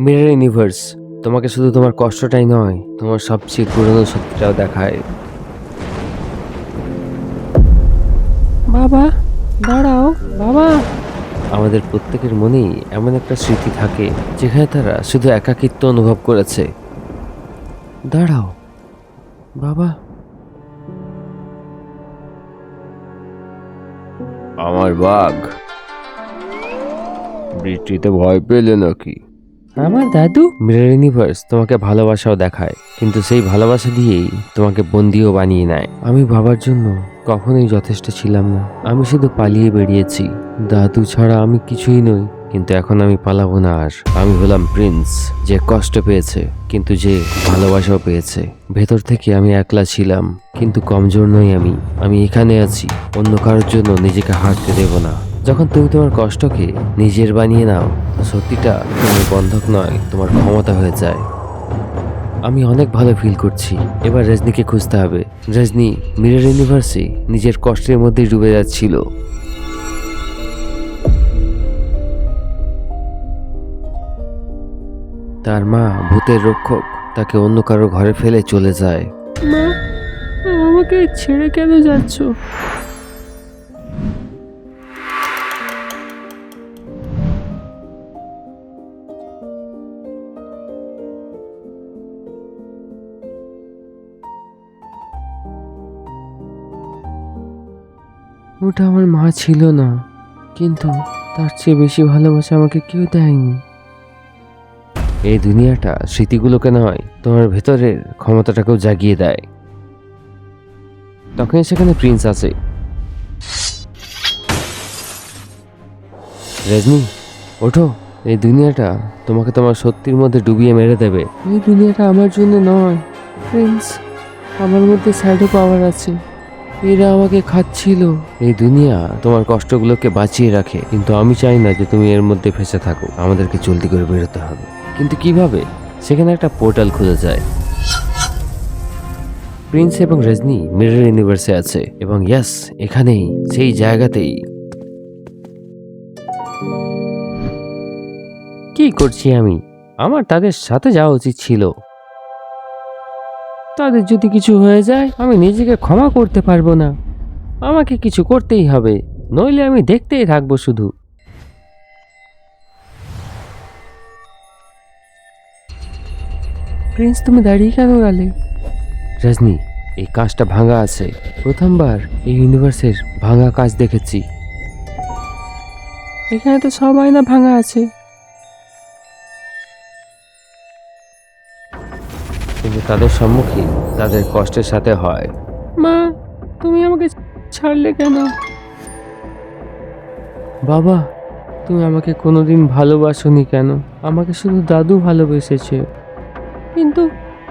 Mirror universe তোমাকে শুধু তোমার কষ্টটাই নয় তোমার সবচেয়ে পুরনো সত্যিটাও দেখায়। বাবা দাঁড়াও বাবা। আমাদের প্রত্যেকের মনেই এমন একটা স্মৃতি থাকে যেখানে তারা শুধু একাকিত্ব অনুভব করেছে। দাঁড়াও বাবা। আমার বাঘ বৃষ্টিতে ভয় পেলে নাকি? আমার দাদু? মিরর ইউনিভার্স তোমাকে ভালোবাসাও দেখায়, কিন্তু সেই ভালোবাসা দিয়েই তোমাকে বন্দিও বানিয়ে নেয়। আমি বাবার জন্য কখনোই যথেষ্ট ছিলাম না। আমি শুধু পালিয়ে বেরিয়েছি। দাদু ছাড়া আমি কিছুই নই, কিন্তু এখন আমি পালাবো না আর। আমি হলাম প্রিন্স, যে কষ্ট পেয়েছে, কিন্তু যে ভালোবাসাও পেয়েছে। ভেতর থেকে আমি একলা ছিলাম, কিন্তু কমজোর নই আমি। আমি এখানে আছি, অন্য কারোর জন্য নিজেকে হারতে দেব না। যখন তুমি তোমার কষ্টকে নিজের বানিয়ে নাও, সত্যিটা তোমার বন্ধক নয়, তোমার ক্ষমতা হয়ে যায়। আমি অনেক ভালো ফিল করছি। এবার রজনীকে খুঁজতে হবে। রজনী মিরর ইউনিভার্সে নিজের কষ্টের মধ্যে ডুবে যাচ্ছিল। তার মা ভূতের রক্ষক, তাকে অন্য কারও ঘরে ফেলে চলে যায়। মা, আমাকে ছেড়ে কেন যাচ্ছ? ওটা আমার মা ছিল না কিন্তু তার চেয়ে বেশি ভালোবাসা আমাকে কেউ দেয়নি। এই দুনিয়াটা স্মৃতিগুলোকে নয় তোমার ভেতরের ক্ষমতাটাকেও জাগিয়ে দেয়। তখন সেখানে প্রিন্স আছে। রজনী ওঠো। এই দুনিয়াটা তোমাকে তোমার সত্যির মধ্যে ডুবিয়ে মেরে দেবে। এই দুনিয়াটা আমার জন্য নয় প্রিন্স। আমার মধ্যে স্যাডো পাওয়ার আছে। এরা আমাকে খাচ্ছিল। এই দুনিয়া তোমার কষ্টগুলোকে বাঁচিয়ে রাখে, কিন্তু আমি চাই না যে তুমি এর মধ্যে ফেসে থাকো। আমাদেরকে জলদি করে বেরোতে হবে। কিন্তু কীভাবে? সেখানে একটা পোর্টাল খুলে যায়। প্রিন্স এবং রজনী মিরর ইউনিভার্সে আছে, এবং ইয়াস, এখানেই, সেই জায়গাতেই। কি করছি আমি? আমার তাদের সাথে যাওয়া উচিত ছিল। তাদের যদি কিছু হয়ে যায় আমি নিজেকে ক্ষমা করতে পারব না। আমাকে কিছু করতেই হবে নইলে আমি দেখতেই থাকব শুধু। প্রিন্স তুমি দাঁড়িয়ে কেন গেলে? রজনী এই কাঁচটা ভাঙা আছে। প্রথমবার এই ইউনিভার্সের ভাঙা কাজ দেখেছি। এখানে তো সব আয়না ভাঙা আছে। কিন্তু তাদের সম্মুখীন তাদের কষ্টের সাথে হয়। মা তুমি আমাকে ছাড়লে কেন? বাবা তুমি আমাকে কোনোদিন ভালোবাসোনি কেন? আমাকে শুধু দাদু ভালোবেসেছে। কিন্তু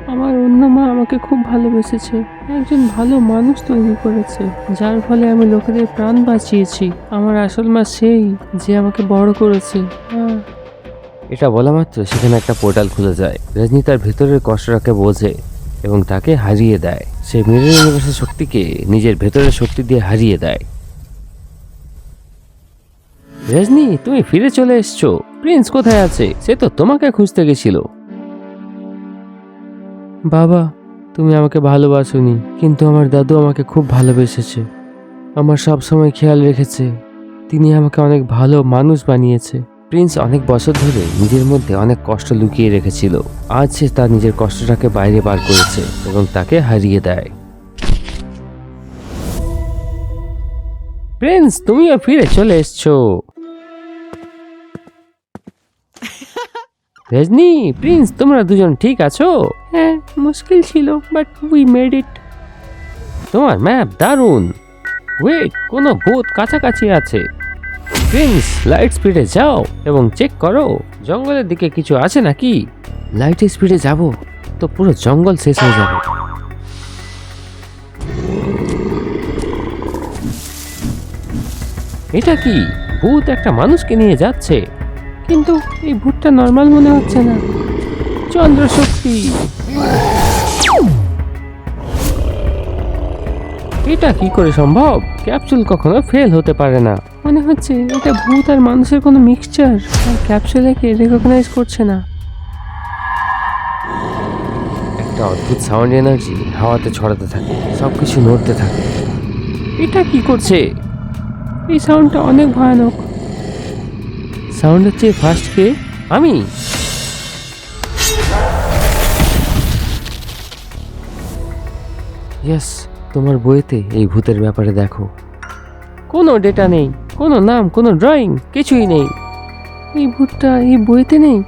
আমার অন্য মা আমাকে খুব ভালোবেসেছে। একজন ভালো মানুষ তৈরি করেছে যার ফলে আমি লোকেদের প্রাণ বাঁচিয়েছি। আমার আসল মা সেই যে আমাকে বড় করেছে। এটা বলা মাত্র সেখানে একটা পোর্টাল খুলে যায়। রজনী তার ভেতরের কষ্টটাকে বোঝে এবং তাকে হারিয়ে দেয়। সে মিরর ইউনিভার্সের শক্তিকে নিজের ভেতরের শক্তি দিয়ে হারিয়ে দেয়। রজনী, তুমি ফিরে চলে এসছো। প্রিন্স কোথায় আছে? সে তো তোমাকে খুঁজতে গেছিল। বাবা, তুমি আমাকে ভালোবাসোনি, কিন্তু আমার দাদু আমাকে খুব ভালোবেসেছে। আমার সব সময় খেয়াল রেখেছে। তিনি আমাকে অনেক ভালো মানুষ বানিয়েছে। প্রিন্স অনেক বছর ধরে নিজের মধ্যে অনেক কষ্ট লুকিয়ে রেখেছিল। আজ সে তার নিজের কষ্টটাকে বাইরে বার করেছে এবং তাকে হারিয়ে দেয়। প্রিন্স তুমিও ফিরে চলে এসছো। রজনী প্রিন্স তোমরা দুজন ঠিক আছো? হ্যাঁ মুশকিল ছিল বাট উই মেড ইট তোমার ম্যাপ দারুণ। ওয়েট কোনো ভূত কাছাকাছি আছে। প্রিন্স লাইট স্পিডে যাও এবং চেক করো, জঙ্গলের দিকে কিছু আছে নাকি? লাইট স্পিডে যাব, তো পুরো জঙ্গল শেষ হয়ে যাবে। এটা কি? ভূত একটা মানুষকে নিয়ে যাচ্ছে। কিন্তু এই ভুটটা নর্মাল মনে হচ্ছে না। চন্দ্র শক্তি এটা কি করে সম্ভব? ক্যাপসুল কখনো ফেল হতে পারে না। মনে হচ্ছে এটা ভূত আর মানুষের কোনো মিক্সচার আর ক্যাপসুলেকে রেকগনাইজ করছে না। একটা অদ্ভুত সাউন্ড এনার্জি হাওয়াতে ছড়াতে থাকে সবকিছু নড়তে থাকে। এটা কি করছে? এই সাউন্ডটা অনেক ভয়ানক। সাউন্ড হচ্ছে ফার্স্ট কে আমি। ইয়েস তোমার বইতে এই ভূতের ব্যাপারে দেখো। কোনো ডেটা নেই, কোনো নাম, কোনো ড্রয়িং কিছুই নেই। এই ভূতটা এই বইতে নেই?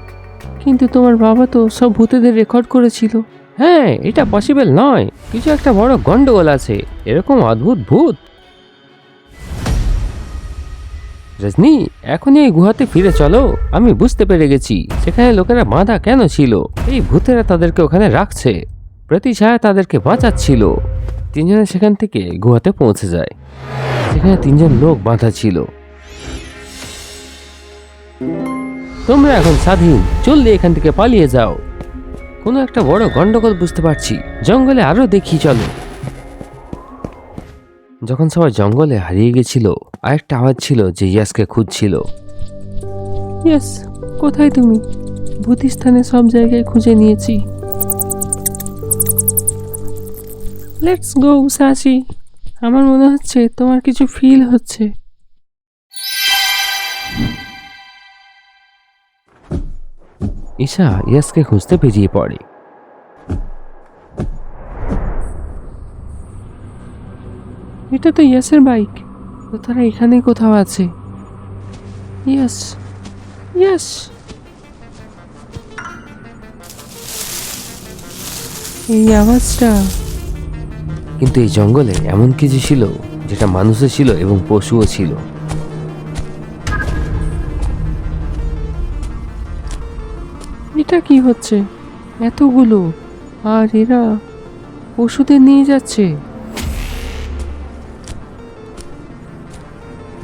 কিন্তু তোমার বাবা তো সব ভূতেদের রেকর্ড করেছিল। হ্যাঁ এটা পসিবল নয়। কিছু একটা বড় গন্ডগোল আছে। এরকম অদ্ভুত ভূত। রজনী, এখনই এই গুহাতে ফিরে চলো। আমি বুঝতে পেরে গেছি, সেখানে লোকেরা বাঁধা কেন ছিল? এই ভূতেরা তাদেরকে ওখানে রাখছে। প্রতি ছায়া তাদেরকে বাঁচাচ্ছিল। তিনজনে সেখান থেকে গুহাতে পৌঁছে যায়। সেখানে তিনজন লোক বাঁধা ছিল। তোমরা এখন স্বাধীন চললে এখান থেকে পালিয়ে যাও। কোনো একটা বড় গন্ডগোল বুঝতে পারছি। জঙ্গলে আরও দেখি, চলো। যখন সবাই জঙ্গলে হারিয়ে গেছিল, আরেকটা আওয়াজ ছিল যে ইয়াসকে খুঁজছিল। ইয়েস, কোথায় তুমি? ভূতিস্থানে সব জায়গায় খুঁজে নিয়েছি। লেটস গো সাসি। আমার মনে হচ্ছে তোমার কিছু ফিল হচ্ছে। ঈশা ইয়াসকে খুঁজতে বেরিয়ে পড়ে। এটা তো ইয়াসের বাইক তো তারা এখানে কোথাও আছে। ইয়াস ইয়াস এই আওয়াজটা কিন্তু এই জঙ্গলে এমন কিছু ছিল যেটা মানুষও ছিল এবং পশুও ছিল। এটা কি হচ্ছে? এতগুলো? আর এরা পশুদের নিয়ে যাচ্ছে?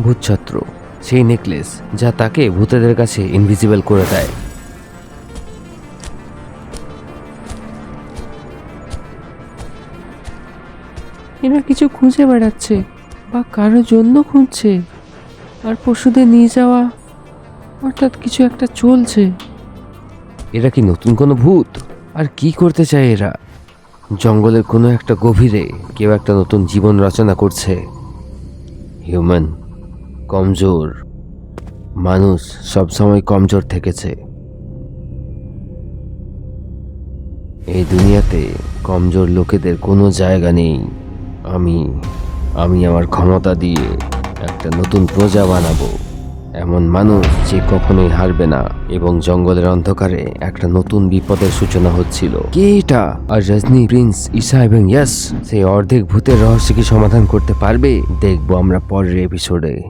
ভূতছত্র সেই নেকলেস যা তাকে ভূতেদের কাছে ইনভিজিবল করে দেয়। এরা কিছু খুঁজে বেড়াচ্ছে বা কারোর জন্য খুঁজছে। আর পশুদের নিয়ে যাওয়া অর্থাৎ কিছু একটা চলছে। এরা কি নতুন কোনো ভূত? আর কি করতে চায় এরা? জঙ্গলের কোনো একটা গভীরে কেউ একটা নতুন জীবন রচনা করছে। হিউম্যান কমজোর। মানুষ সবসময় কমজোর থেকেছে। এই দুনিয়াতে কমজোর লোকেদের কোনো জায়গা নেই। আমি আমি আমার ক্ষমতা দিয়ে একটা নতুন প্রজা বানাবো। এমন মানুষ যে কখনোই হারবে না এবং জঙ্গলের অন্ধকারে একটা নতুন বিপদের সূচনা হচ্ছিল। কে এটা? আর রজনী প্রিন্স ঈশা এবং ইয়াস, সেই অর্ধেক ভূতের রহস্য কি সমাধান করতে পারবে? দেখব আমরা পরের এপিসোডে